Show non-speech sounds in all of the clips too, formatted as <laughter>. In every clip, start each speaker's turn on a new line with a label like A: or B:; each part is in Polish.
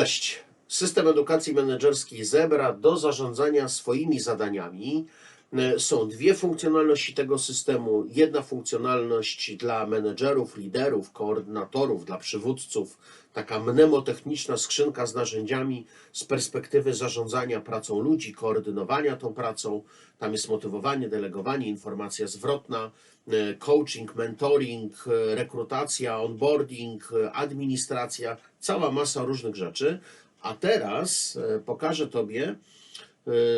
A: Cześć. System edukacji menedżerskiej Zebra do zarządzania swoimi zadaniami. E, Są dwie funkcjonalności tego systemu. Jedna funkcjonalność dla menedżerów, liderów, koordynatorów, dla przywódców, taka mnemotechniczna skrzynka z narzędziami z perspektywy zarządzania pracą ludzi, koordynowania tą pracą. Tam jest motywowanie, delegowanie, informacja zwrotna, e, coaching, mentoring, e, rekrutacja, onboarding, administracja, cała masa różnych rzeczy. A teraz pokażę Tobie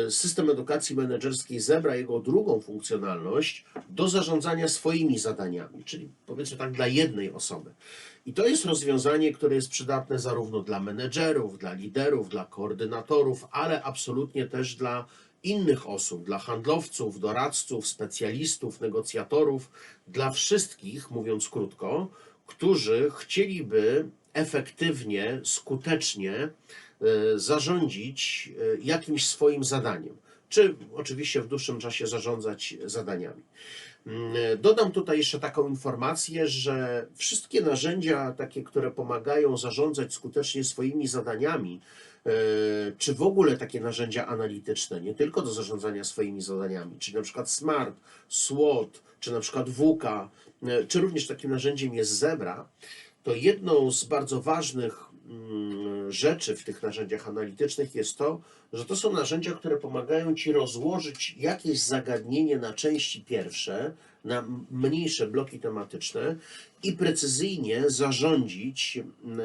A: system edukacji menedżerskiej Zebra, jego drugą funkcjonalność do zarządzania swoimi zadaniami, czyli powiedzmy tak dla jednej osoby. I to jest rozwiązanie, które jest przydatne zarówno dla menedżerów, dla liderów, dla koordynatorów, ale absolutnie też dla innych osób, dla handlowców, doradców, specjalistów, negocjatorów, dla wszystkich, mówiąc krótko, którzy chcieliby efektywnie, skutecznie e, zarządzić e, jakimś swoim zadaniem, czy oczywiście w dłuższym czasie zarządzać zadaniami. Mm, Dodam tutaj jeszcze taką informację, że wszystkie narzędzia, takie, które pomagają zarządzać skutecznie swoimi zadaniami, e, czy w ogóle takie narzędzia analityczne, nie tylko do zarządzania swoimi zadaniami, czyli na przykład SMART, SWOT, czy na przykład WUKA, e, czy również takim narzędziem jest Zebra, to jedną z bardzo ważnych rzeczy w tych narzędziach analitycznych jest to, że to są narzędzia, które pomagają Ci rozłożyć jakieś zagadnienie na części pierwsze, na mniejsze bloki tematyczne i precyzyjnie zarządzić mm, e,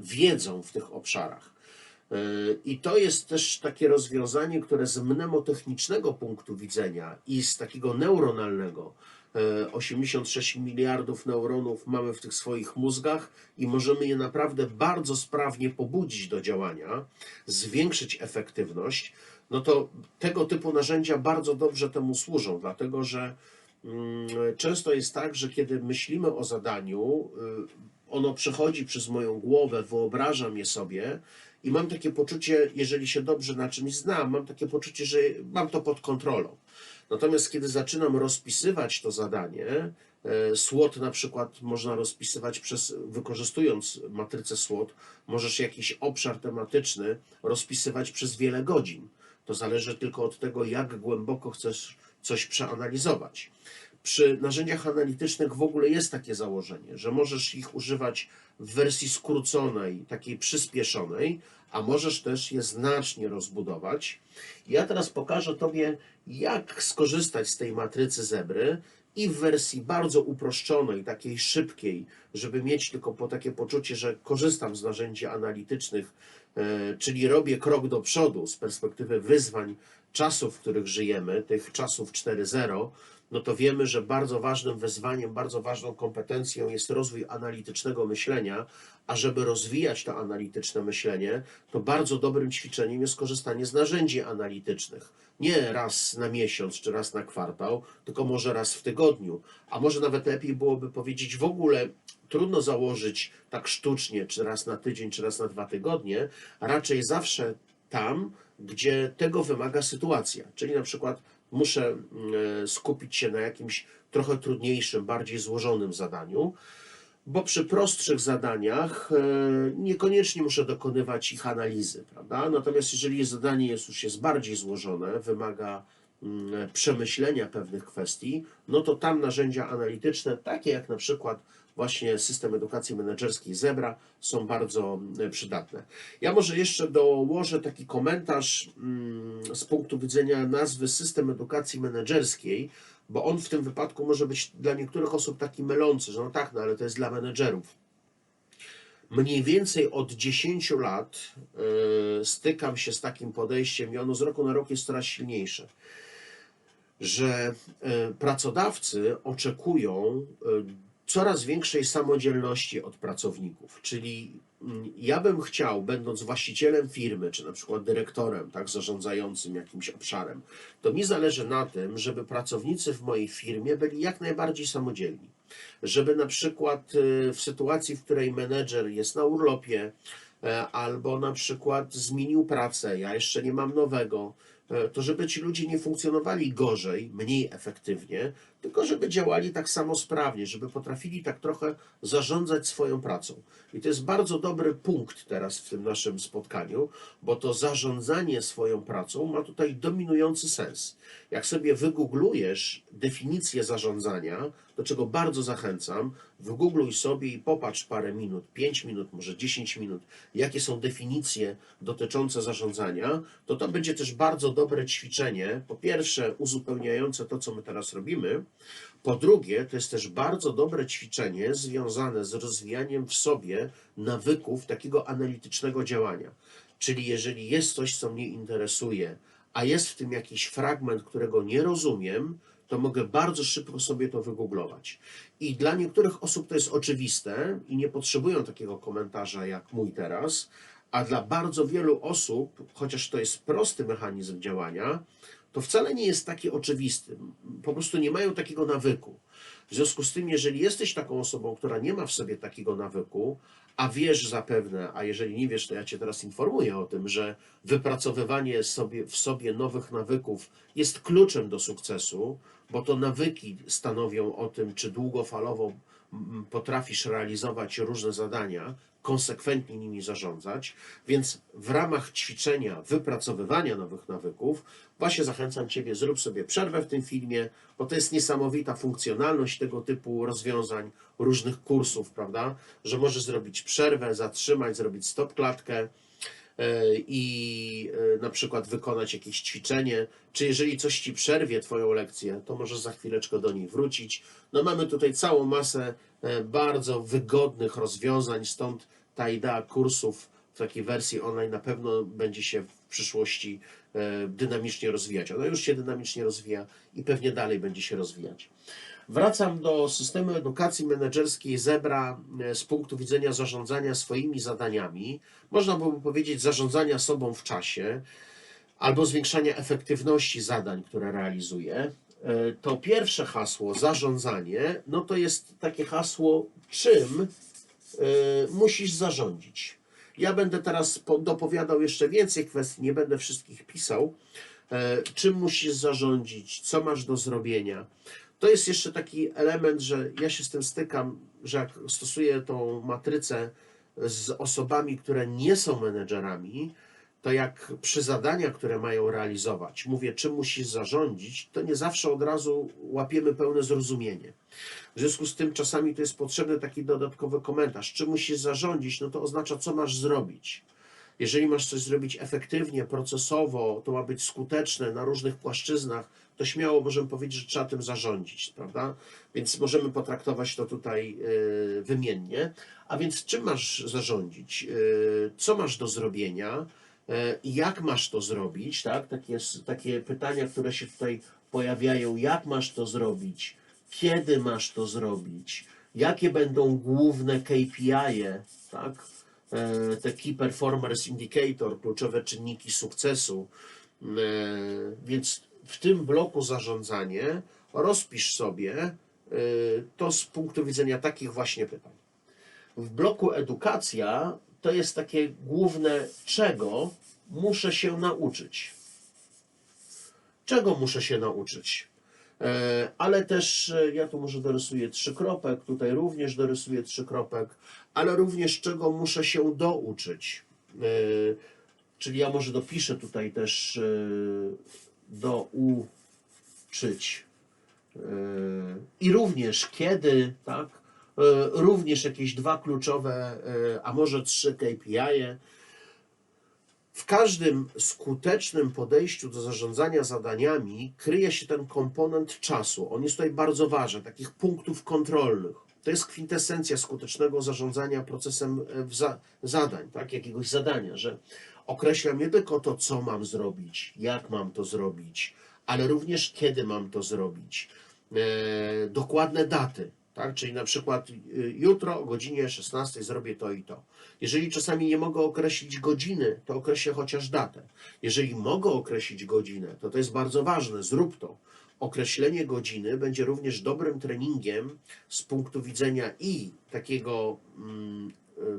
A: wiedzą w tych obszarach. E, I to jest też takie rozwiązanie, które z mnemotechnicznego punktu widzenia i z takiego neuronalnego, 86 miliardów neuronów mamy w tych swoich mózgach i możemy je naprawdę bardzo sprawnie pobudzić do działania, zwiększyć efektywność, no to tego typu narzędzia bardzo dobrze temu służą, dlatego że mm, często jest tak, że kiedy myślimy o zadaniu, y, ono przechodzi przez moją głowę, wyobrażam je sobie i mam takie poczucie, jeżeli się dobrze na czymś znam, mam takie poczucie, że mam to pod kontrolą. Natomiast kiedy zaczynam rozpisywać to zadanie, e, SWOT na przykład można rozpisywać przez, wykorzystując matrycę SWOT, możesz jakiś obszar tematyczny rozpisywać przez wiele godzin. To zależy tylko od tego, jak głęboko chcesz coś przeanalizować. Przy narzędziach analitycznych w ogóle jest takie założenie, że możesz ich używać w wersji skróconej, takiej przyspieszonej, a możesz też je znacznie rozbudować. Ja teraz pokażę Tobie, jak skorzystać z tej matrycy zebry i w wersji bardzo uproszczonej, takiej szybkiej, żeby mieć tylko po takie poczucie, że korzystam z narzędzi analitycznych, e, czyli robię krok do przodu z perspektywy wyzwań czasów, w których żyjemy, tych czasów 4.0, no to wiemy, że bardzo ważnym wyzwaniem, bardzo ważną kompetencją jest rozwój analitycznego myślenia, a żeby rozwijać to analityczne myślenie, to bardzo dobrym ćwiczeniem jest korzystanie z narzędzi analitycznych. Nie raz na miesiąc czy raz na kwartał, tylko może raz w tygodniu, a może nawet lepiej byłoby powiedzieć w ogóle trudno założyć tak sztucznie, czy raz na tydzień, czy raz na dwa tygodnie, raczej zawsze tam, gdzie tego wymaga sytuacja. Czyli na przykład muszę mm, skupić się na jakimś trochę trudniejszym, bardziej złożonym zadaniu, bo przy prostszych zadaniach e, niekoniecznie muszę dokonywać ich analizy, prawda? Natomiast jeżeli zadanie jest już jest bardziej złożone, wymaga mm, przemyślenia pewnych kwestii, no to tam narzędzia analityczne, takie jak na przykład właśnie system edukacji menedżerskiej Zebra, są bardzo e, przydatne. Ja może jeszcze dołożę taki komentarz mm, z punktu widzenia nazwy system edukacji menedżerskiej, bo on w tym wypadku może być dla niektórych osób taki mylący, że no tak, no ale to jest dla menedżerów. Mniej więcej od 10 lat e, stykam się z takim podejściem i ono z roku na rok jest coraz silniejsze że e, pracodawcy oczekują coraz większej samodzielności od pracowników. Czyli mm, ja bym chciał, będąc właścicielem firmy, czy na przykład dyrektorem, tak, zarządzającym jakimś obszarem, to mi zależy na tym, żeby pracownicy w mojej firmie byli jak najbardziej samodzielni. Żeby na przykład y, w sytuacji, w której menedżer jest na urlopie, e, albo na przykład zmienił pracę, ja jeszcze nie mam nowego, e, to żeby ci ludzie nie funkcjonowali gorzej, mniej efektywnie, tylko żeby działali tak samo sprawnie, żeby potrafili tak trochę zarządzać swoją pracą. I to jest bardzo dobry punkt teraz w tym naszym spotkaniu, bo to zarządzanie swoją pracą ma tutaj dominujący sens. Jak sobie wygooglujesz definicję zarządzania, do czego bardzo zachęcam, wygoogluj sobie i popatrz parę minut, 5 minut, może 10 minut, jakie są definicje dotyczące zarządzania, to to będzie też bardzo dobre ćwiczenie. Po pierwsze, uzupełniające to, co my teraz robimy. Po drugie, to jest też bardzo dobre ćwiczenie związane z rozwijaniem w sobie nawyków takiego analitycznego działania. Czyli jeżeli jest coś, co mnie interesuje, a jest w tym jakiś fragment, którego nie rozumiem, to mogę bardzo szybko sobie to wygooglować. I dla niektórych osób to jest oczywiste i nie potrzebują takiego komentarza jak mój teraz, a dla bardzo wielu osób, chociaż to jest prosty mechanizm działania, to wcale nie jest taki oczywisty. Po prostu nie mają takiego nawyku. W związku z tym, jeżeli jesteś taką osobą, która nie ma w sobie takiego nawyku, a wiesz zapewne, a jeżeli nie wiesz, to ja cię teraz informuję o tym, że wypracowywanie sobie, w sobie nowych nawyków jest kluczem do sukcesu, bo to nawyki stanowią o tym, czy długofalowo potrafisz realizować różne zadania, konsekwentnie nimi zarządzać. Więc w ramach ćwiczenia wypracowywania nowych nawyków, właśnie zachęcam Ciebie, zrób sobie przerwę w tym filmie, bo to jest niesamowita funkcjonalność tego typu rozwiązań, różnych kursów, prawda? Że możesz zrobić przerwę, zatrzymać, zrobić stop klatkę i e, na przykład wykonać jakieś ćwiczenie, czy jeżeli coś ci przerwie Twoją lekcję, to możesz za chwileczkę do niej wrócić. No mamy tutaj całą masę e, bardzo wygodnych rozwiązań, stąd ta idea kursów w takiej wersji online na pewno będzie się w przyszłości e, dynamicznie rozwijać. Ona już się dynamicznie rozwija i pewnie dalej będzie się rozwijać. Wracam do systemu edukacji menedżerskiej Zebra e, z punktu widzenia zarządzania swoimi zadaniami. Można byłoby powiedzieć zarządzania sobą w czasie albo zwiększania efektywności zadań, które realizuje. To pierwsze hasło, zarządzanie, no to jest takie hasło, czym e, musisz zarządzić. Ja będę teraz po- dopowiadał jeszcze więcej kwestii, nie będę wszystkich pisał. E, Czym musisz zarządzić, co masz do zrobienia. To jest jeszcze taki element, że ja się z tym stykam, że jak stosuję tą matrycę z osobami, które nie są menedżerami, to jak przy zadania, które mają realizować, mówię, czym musisz zarządzić, to nie zawsze od razu łapiemy pełne zrozumienie. W związku z tym czasami to jest potrzebny taki dodatkowy komentarz. Czym musisz zarządzić, no to oznacza, co masz zrobić. Jeżeli masz coś zrobić efektywnie, procesowo, to ma być skuteczne na różnych płaszczyznach, to śmiało możemy powiedzieć, że trzeba tym zarządzić, prawda? Więc możemy potraktować to tutaj y, wymiennie. A więc czym masz zarządzić? Y, Co masz do zrobienia? Y, Jak masz to zrobić? Tak? Takie, takie pytania, które się tutaj pojawiają. Jak masz to zrobić? Kiedy masz to zrobić? Jakie będą główne KPI, tak? E, te Key Performance Indicator, kluczowe czynniki sukcesu. Więc w tym bloku zarządzanie rozpisz sobie e, to z punktu widzenia takich właśnie pytań. W bloku edukacja to jest takie główne, czego muszę się nauczyć. Czego muszę się nauczyć? E, Ale też e, ja tu może dorysuję trzy kropek, tutaj również dorysuję trzy kropek, ale również czego muszę się douczyć. E, Czyli ja może dopiszę tutaj też douczyć. E, I również kiedy, tak? E, Również jakieś dwa kluczowe, e, a może trzy KPI. -e. W każdym skutecznym podejściu do zarządzania zadaniami kryje się ten komponent czasu. On jest tutaj bardzo ważny, takich punktów kontrolnych. To jest kwintesencja skutecznego zarządzania procesem za, zadań, tak? jakiegoś zadania, że określam nie tylko to, co mam zrobić, jak mam to zrobić, ale również kiedy mam to zrobić. E, dokładne daty, tak? Czyli na przykład y, jutro o godzinie 16 zrobię to i to. Jeżeli czasami nie mogę określić godziny, to określę chociaż datę. Jeżeli mogę określić godzinę, to to jest bardzo ważne, zrób to. Określenie godziny będzie również dobrym treningiem z punktu widzenia i takiego mm,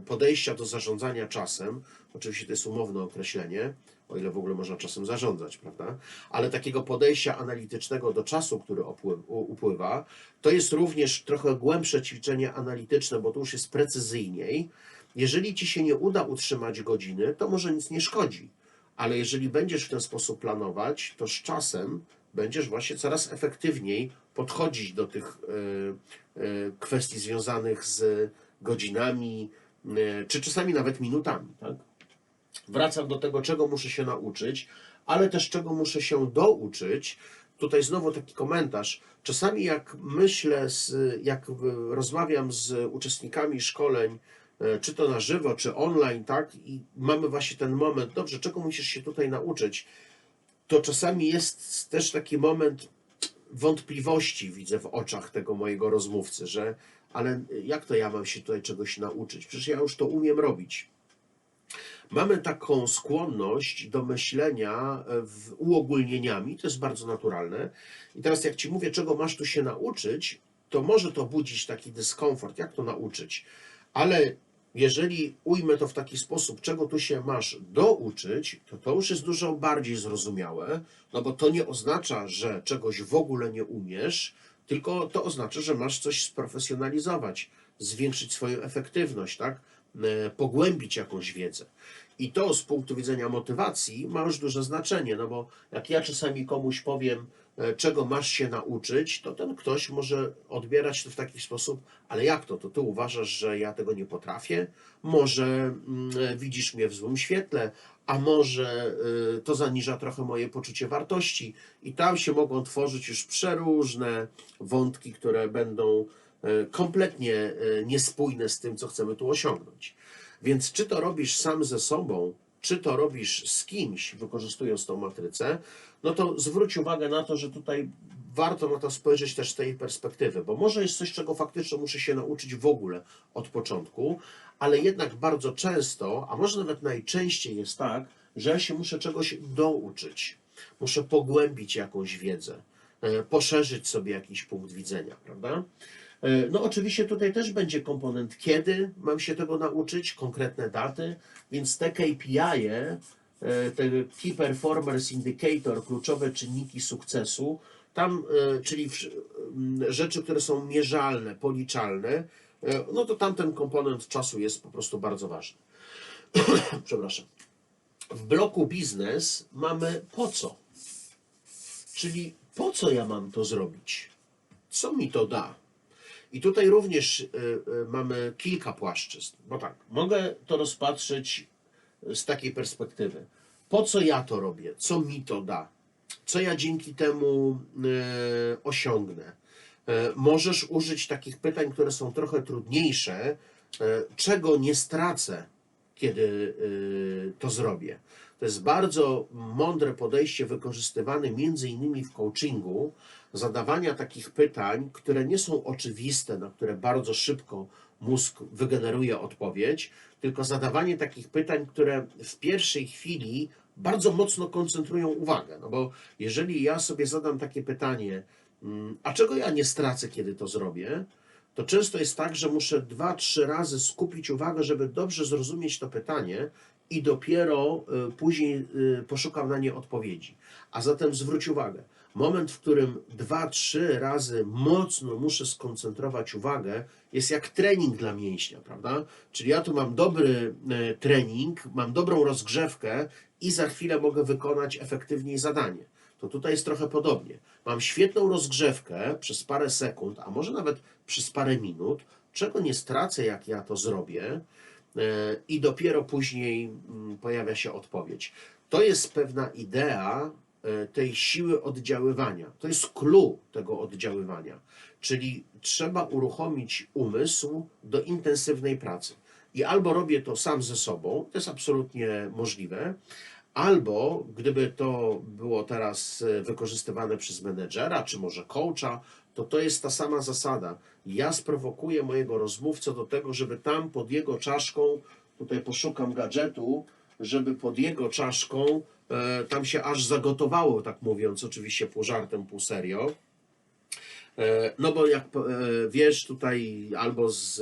A: podejścia do zarządzania czasem, oczywiście to jest umowne określenie, o ile w ogóle można czasem zarządzać, prawda? Ale takiego podejścia analitycznego do czasu, który upływa, to jest również trochę głębsze ćwiczenie analityczne, bo to już jest precyzyjniej. Jeżeli ci się nie uda utrzymać godziny, to może nic nie szkodzi. Ale jeżeli będziesz w ten sposób planować, to z czasem będziesz właśnie coraz efektywniej podchodzić do tych y, y, kwestii związanych z godzinami, y, czy czasami nawet minutami. Tak? Wracam do tego, czego muszę się nauczyć, ale też czego muszę się douczyć. Tutaj znowu taki komentarz. Czasami jak myślę, z, jak y, rozmawiam z uczestnikami szkoleń, e, czy to na żywo, czy online, tak, i mamy właśnie ten moment, dobrze, czego musisz się tutaj nauczyć, to czasami jest też taki moment wątpliwości, widzę w oczach tego mojego rozmówcy, że ale jak to ja mam się tutaj czegoś nauczyć? Przecież ja już to umiem robić. Mamy taką skłonność do myślenia e, w uogólnieniami, to jest bardzo naturalne. I teraz, jak ci mówię, czego masz tu się nauczyć, to może to budzić taki dyskomfort, jak to nauczyć. Ale jeżeli ujmę to w taki sposób, czego tu się masz douczyć, to to już jest dużo bardziej zrozumiałe, no bo to nie oznacza, że czegoś w ogóle nie umiesz, tylko to oznacza, że masz coś sprofesjonalizować, zwiększyć swoją efektywność, tak? E, Pogłębić jakąś wiedzę. I to z punktu widzenia motywacji ma już duże znaczenie, no bo jak ja czasami komuś powiem, e, czego masz się nauczyć, to ten ktoś może odbierać to w taki sposób, ale jak to? To ty uważasz, że ja tego nie potrafię? Może mm, e, widzisz mnie w złym świetle, a może y, to zaniża trochę moje poczucie wartości. I tam się mogą tworzyć już przeróżne wątki, które będą e, kompletnie e, niespójne z tym, co chcemy tu osiągnąć. Więc czy to robisz sam ze sobą, czy to robisz z kimś, wykorzystując tą matrycę, no to zwróć uwagę na to, że tutaj warto na to spojrzeć też z tej perspektywy, bo może jest coś, czego faktycznie muszę się nauczyć w ogóle od początku, ale jednak bardzo często, a może nawet najczęściej jest tak, że ja się muszę czegoś douczyć, muszę pogłębić jakąś wiedzę, e, poszerzyć sobie jakiś punkt widzenia, prawda? E, No oczywiście tutaj też będzie komponent, kiedy mam się tego nauczyć, konkretne daty, więc te KPI, -e, te Key Performance Indicator, kluczowe czynniki sukcesu, tam, e, czyli rzeczy, które są mierzalne, policzalne, e, no to tam ten komponent czasu jest po prostu bardzo ważny. <clears throat> Przepraszam. W bloku biznes mamy po co, czyli po co ja mam to zrobić, co mi to da. I tutaj również y, mamy kilka płaszczyzn, bo tak, mogę to rozpatrzeć z takiej perspektywy. Po co ja to robię? Co mi to da? Co ja dzięki temu y, osiągnę? Y, możesz użyć takich pytań, które są trochę trudniejsze. Y, czego nie stracę, kiedy to zrobię? To jest bardzo mądre podejście wykorzystywane między innymi w coachingu, zadawania takich pytań, które nie są oczywiste, na które bardzo szybko mózg wygeneruje odpowiedź, tylko zadawanie takich pytań, które w pierwszej chwili bardzo mocno koncentrują uwagę. No bo jeżeli ja sobie zadam takie pytanie, mm, a czego ja nie stracę, kiedy to zrobię, to często jest tak, że muszę dwa, trzy razy skupić uwagę, żeby dobrze zrozumieć to pytanie i dopiero y, później y, poszukam na nie odpowiedzi. A zatem zwróć uwagę, moment, w którym dwa, trzy razy mocno muszę skoncentrować uwagę, jest jak trening dla mięśnia, prawda? Czyli ja tu mam dobry e, trening, mam dobrą rozgrzewkę i za chwilę mogę wykonać efektywniej zadanie. To tutaj jest trochę podobnie. Mam świetną rozgrzewkę przez parę sekund, a może nawet przez parę minut, czego nie stracę, jak ja to zrobię, e, i dopiero później mm, pojawia się odpowiedź. To jest pewna idea tej siły oddziaływania. To jest clue tego oddziaływania. Czyli trzeba uruchomić umysł do intensywnej pracy. I albo robię to sam ze sobą, to jest absolutnie możliwe, albo gdyby to było teraz e, wykorzystywane przez menedżera, czy może coacha, to to jest ta sama zasada. Ja sprowokuję mojego rozmówcę do tego, żeby tam pod jego czaszką, tutaj poszukam gadżetu, żeby pod jego czaszką e, tam się aż zagotowało, tak mówiąc, oczywiście pół żartem, pół serio. E, No bo jak e, wiesz, tutaj albo z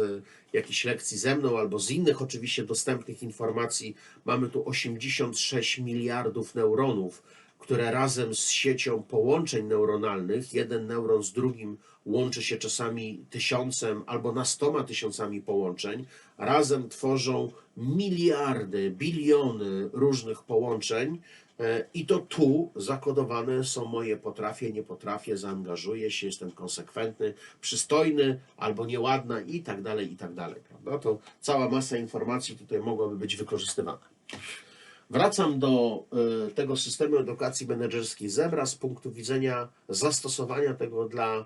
A: jakichś lekcji ze mną albo z innych oczywiście dostępnych informacji, mamy tu 86 miliardów neuronów, które razem z siecią połączeń neuronalnych, jeden neuron z drugim łączy się czasami tysiącem albo nastoma tysiącami połączeń, razem tworzą miliardy, biliony różnych połączeń. E, I to tu zakodowane są moje potrafię, nie potrafię, zaangażuję się, jestem konsekwentny, przystojny albo nieładna i tak dalej, i tak dalej. Prawda? To cała masa informacji tutaj mogłaby być wykorzystywana. Wracam do e, tego systemu edukacji menedżerskiej Zebra z punktu widzenia zastosowania tego dla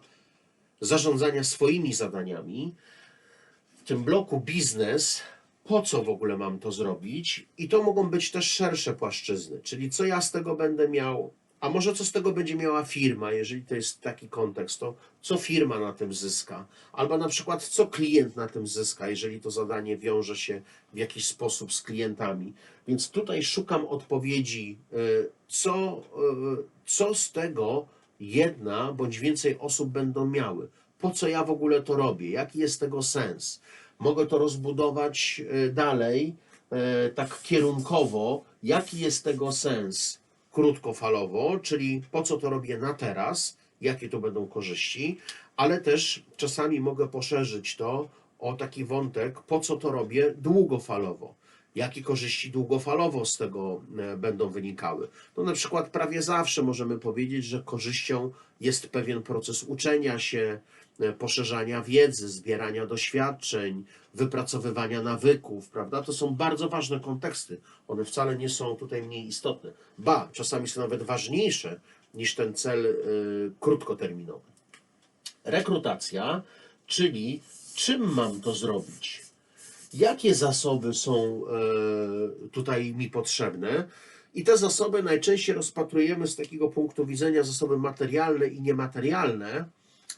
A: zarządzania swoimi zadaniami. W tym bloku biznes, po co w ogóle mam to zrobić? I to mogą być też szersze płaszczyzny, czyli co ja z tego będę miał, a może co z tego będzie miała firma, jeżeli to jest taki kontekst, to co firma na tym zyska, albo na przykład co klient na tym zyska, jeżeli to zadanie wiąże się w jakiś sposób z klientami. Więc tutaj szukam odpowiedzi, y, co, y, co z tego jedna bądź więcej osób będą miały. Po co ja w ogóle to robię? Jaki jest tego sens? Mogę to rozbudować y, dalej, y, tak kierunkowo. Jaki jest tego sens krótkofalowo, czyli po co to robię na teraz, jakie tu będą korzyści, ale też czasami mogę poszerzyć to o taki wątek, po co to robię długofalowo jakie korzyści długofalowo z tego e, będą wynikały. No na przykład prawie zawsze możemy powiedzieć, że korzyścią jest pewien proces uczenia się, e, poszerzania wiedzy, zbierania doświadczeń, wypracowywania nawyków, prawda? To są bardzo ważne konteksty. One wcale nie są tutaj mniej istotne. Ba, czasami są nawet ważniejsze niż ten cel y, krótkoterminowy. Rekrutacja, czyli czym mam to zrobić? Jakie zasoby są e, tutaj mi potrzebne. I te zasoby najczęściej rozpatrujemy z takiego punktu widzenia zasoby materialne i niematerialne,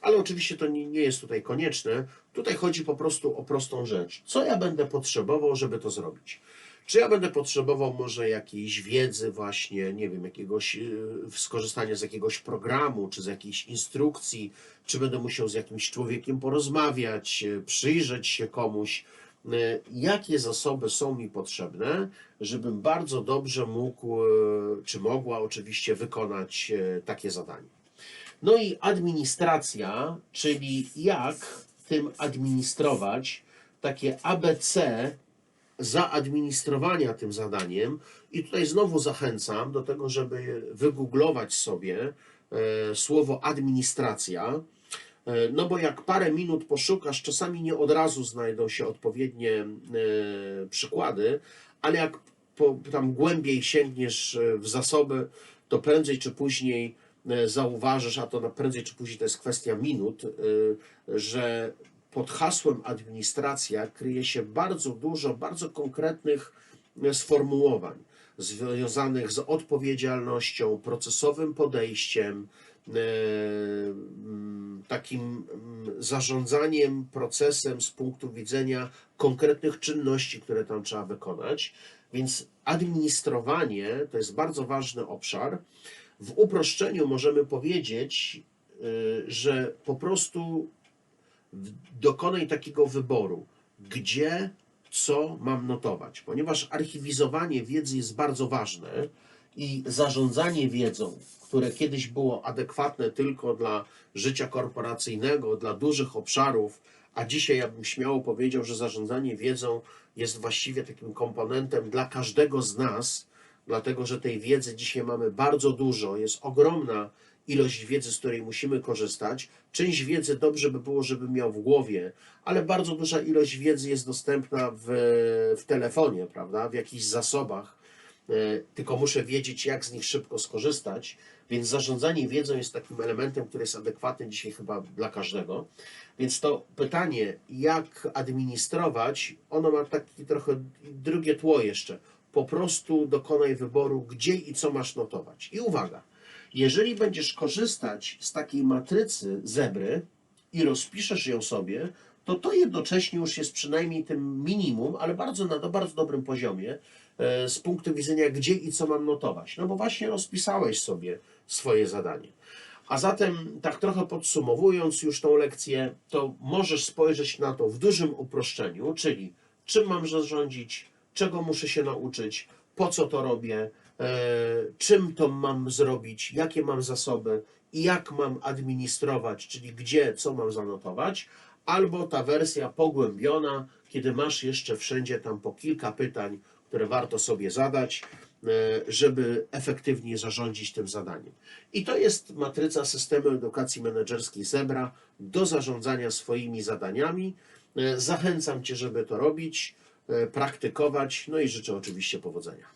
A: ale oczywiście to nie, jest tutaj konieczne. Tutaj chodzi po prostu o prostą rzecz. Co ja będę potrzebował, żeby to zrobić? Czy ja będę potrzebował może jakiejś wiedzy, właśnie, nie wiem, jakiegoś yy, skorzystania z jakiegoś programu, czy z jakiejś instrukcji, czy będę musiał z jakimś człowiekiem porozmawiać, yy, przyjrzeć się komuś, jakie zasoby są mi potrzebne, żebym bardzo dobrze mógł, yy, czy mogła oczywiście wykonać yy, takie zadanie. No i administracja, czyli jak tym administrować, takie ABC zaadministrowania tym zadaniem. I tutaj znowu zachęcam do tego, żeby wygooglować sobie e, słowo administracja. E, No bo jak parę minut poszukasz, czasami nie od razu znajdą się odpowiednie e, przykłady, ale jak po, tam głębiej sięgniesz e, w zasoby, to prędzej czy później zauważysz, a to na prędzej czy później to jest kwestia minut, że pod hasłem administracja kryje się bardzo dużo bardzo konkretnych sformułowań związanych z odpowiedzialnością, procesowym podejściem, takim mm, zarządzaniem procesem z punktu widzenia konkretnych czynności, które tam trzeba wykonać. Więc administrowanie to jest bardzo ważny obszar. W uproszczeniu możemy powiedzieć, e, że po prostu dokonaj takiego wyboru, gdzie, co mam notować, ponieważ archiwizowanie wiedzy jest bardzo ważne i zarządzanie wiedzą, które kiedyś było adekwatne tylko dla życia korporacyjnego, dla dużych obszarów, a dzisiaj ja bym śmiało powiedział, że zarządzanie wiedzą jest właściwie takim komponentem dla każdego z nas, dlatego że tej wiedzy dzisiaj mamy bardzo dużo, jest ogromna ilość wiedzy, z której musimy korzystać. Część wiedzy dobrze by było, żeby miał w głowie, ale bardzo duża ilość wiedzy jest dostępna w, w telefonie, prawda? W jakichś zasobach. E, Tylko muszę wiedzieć, jak z nich szybko skorzystać. Więc zarządzanie wiedzą jest takim elementem, który jest adekwatny dzisiaj chyba dla każdego. Więc to pytanie, jak administrować, ono ma takie trochę drugie tło jeszcze. Po prostu dokonaj wyboru, gdzie i co masz notować. I uwaga, jeżeli będziesz korzystać z takiej matrycy zebry i rozpiszesz ją sobie, to to jednocześnie już jest przynajmniej tym minimum, ale bardzo na bardzo dobrym poziomie z punktu widzenia, gdzie i co mam notować. No bo właśnie rozpisałeś sobie swoje zadanie. A zatem, tak trochę podsumowując już tą lekcję, to możesz spojrzeć na to w dużym uproszczeniu, czyli czym mam zarządzić, czego muszę się nauczyć, po co to robię, e, czym to mam zrobić, jakie mam zasoby i jak mam administrować, czyli gdzie, co mam zanotować, albo ta wersja pogłębiona, kiedy masz jeszcze wszędzie tam po kilka pytań, które warto sobie zadać, e, żeby efektywnie zarządzić tym zadaniem. I to jest matryca systemu edukacji menedżerskiej Zebra do zarządzania swoimi zadaniami. E, Zachęcam Cię, żeby to robić, e, praktykować, no i życzę oczywiście powodzenia.